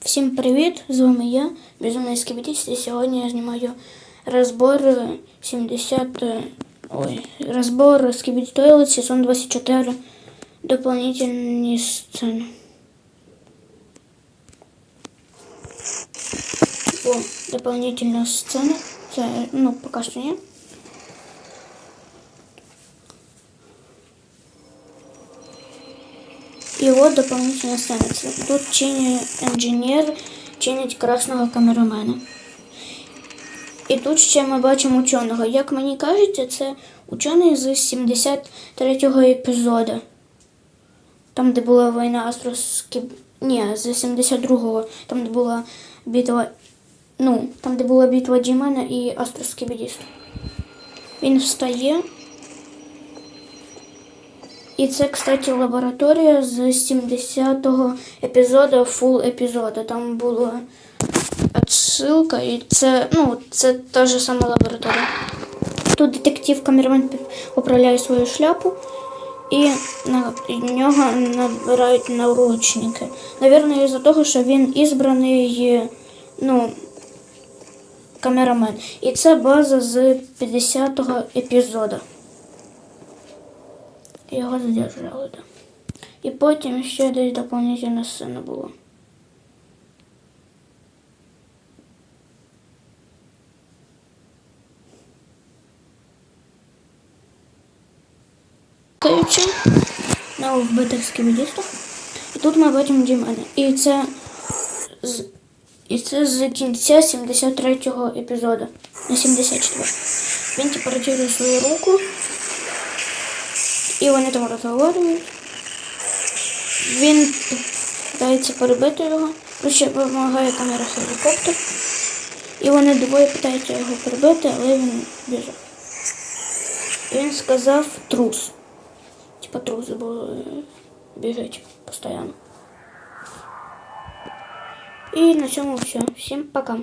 Всім привіт! З вами я, Безумний Скібідіст, і сьогодні я знімаю розбор е, 70... е, Ой, розбор Скібіді Тойлет, сезон 24, дополнительні сцени. О, дополнительна сцена. Це, ну, поки що ні. І от дополнительна сцена. Тут чинить інженер, чинить красного камерамена. І тут ще ми бачимо ученого. Як мені кажеться, це учений з 73-го епізоду. Там, де була війна Астроскі... Ні, з 72-го, там, де була битва. Ну, там, де була битва Дімена і Астроскібідіст. Він встає. І це, кстати, лабораторія з 70-го епізоду, фул епізоду. Там була отсилка, і це, ну, це та ж сама лабораторія. Тут детектив камерамен управляє свою шляпу, і на нього набирають наручники. Навірно, із-за того, що він ізбраний, ну, камерамен. І це база з 50-го епізоду. Його задержали, да. І потім ще десь доповнительна сцена була. На вбитих скібідістах. І тут ми бачимо Дімена. І це з, і це з кінця 73-го епізоду. На 74. Він типу рятує свою руку. І вони там розговорюють. Він питається перебити його. Ще допомагає камера гелікоптер. І вони двоє питаються його перебити, але він біжав. Він сказав трус. Типа трус, бо е, біжить постійно. І на цьому все. Всім пока.